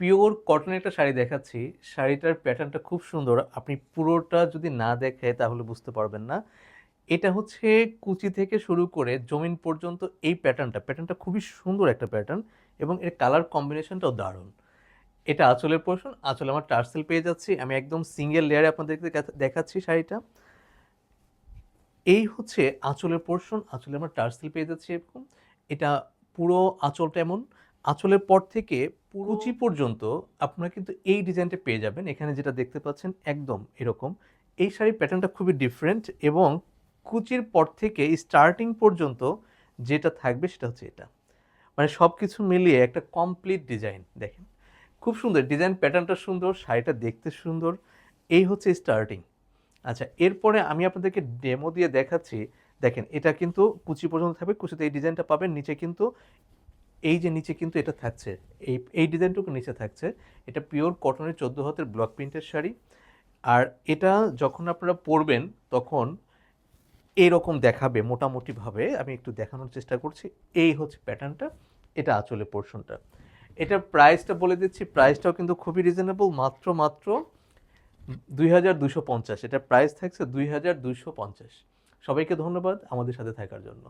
Pure কটনের একটা শাড়ি দেখাচ্ছি। শাড়িটার প্যাটার্নটা খুব সুন্দর। আপনি পুরোটা যদি না দেখে, তাহলে বুঝতে পারবেন না। এটা হচ্ছে কুচি থেকে শুরু করে জমিন পর্যন্ত এই প্যাটার্নটা। প্যাটার্নটা খুবই সুন্দর একটা প্যাটার্ন এবং এর কালার কম্বিনেশনটাও দারুণ। এটা আঁচলের পোর্শন, আঁচল আমার টার্সেল পেয়ে যাচ্ছি। আমি একদম সিঙ্গেল লেয়ারে আপনাদেরকে দেখাচ্ছি শাড়িটা। এই হচ্ছে আঁচলের পোর্শন, আঁচলে আমরা টার্সেল পেয়ে যাচ্ছি এরকম। এটা পুরো আঁচলটা এমন। আঁচলের পর থেকে কুচি পর্যন্ত আপনারা কিন্তু এই ডিজাইনটা পেয়ে যাবেন। এখানে যেটা দেখতে পাচ্ছেন একদম এরকম। এই শাড়ির প্যাটার্নটা খুবই ডিফারেন্ট এবং কুচির পর থেকে স্টার্টিং পর্যন্ত যেটা থাকবে সেটা হচ্ছে এটা। মানে সব কিছু মিলিয়ে একটা কমপ্লিট ডিজাইন দেখেন। খুব সুন্দর ডিজাইন প্যাটার্নটা সুন্দর, শাড়িটা দেখতে সুন্দর। এই হচ্ছে স্টার্টিং আচ্ছা এরপরে আমি আপনাদেরকে ডেমো দিয়ে দেখাচ্ছি। দেখেন, এটা কিন্তু কুচি পর্যন্ত থাকবে, কুচিতে এই ডিজাইনটা পাবেন, নিচে কিন্তু এই যে নিচে কিন্তু এটা থাকছে, এই এই ডিজাইনটুকু নিচে থাকছে, এটা পিওর কটনের চোদ্দ হাতের ব্লক প্রিন্টের শাড়ি। আর এটা যখন আপনারা পরবেন তখন এইরকম দেখাবে মোটামুটিভাবে, আমি একটু দেখানোর চেষ্টা করছি, এই হচ্ছে প্যাটার্নটা, এটা আঁচলে পোর্শনটা। এটার প্রাইসটা বলে দিচ্ছি, প্রাইসটাও কিন্তু খুবই রিজনেবল, মাত্র মাত্র দুই হাজার দুশো পঞ্চাশ এটার প্রাইস থাকছে দুই হাজার দুশো পঞ্চাশ। সবাইকে ধন্যবাদ আমাদের সাথে থাকার জন্য।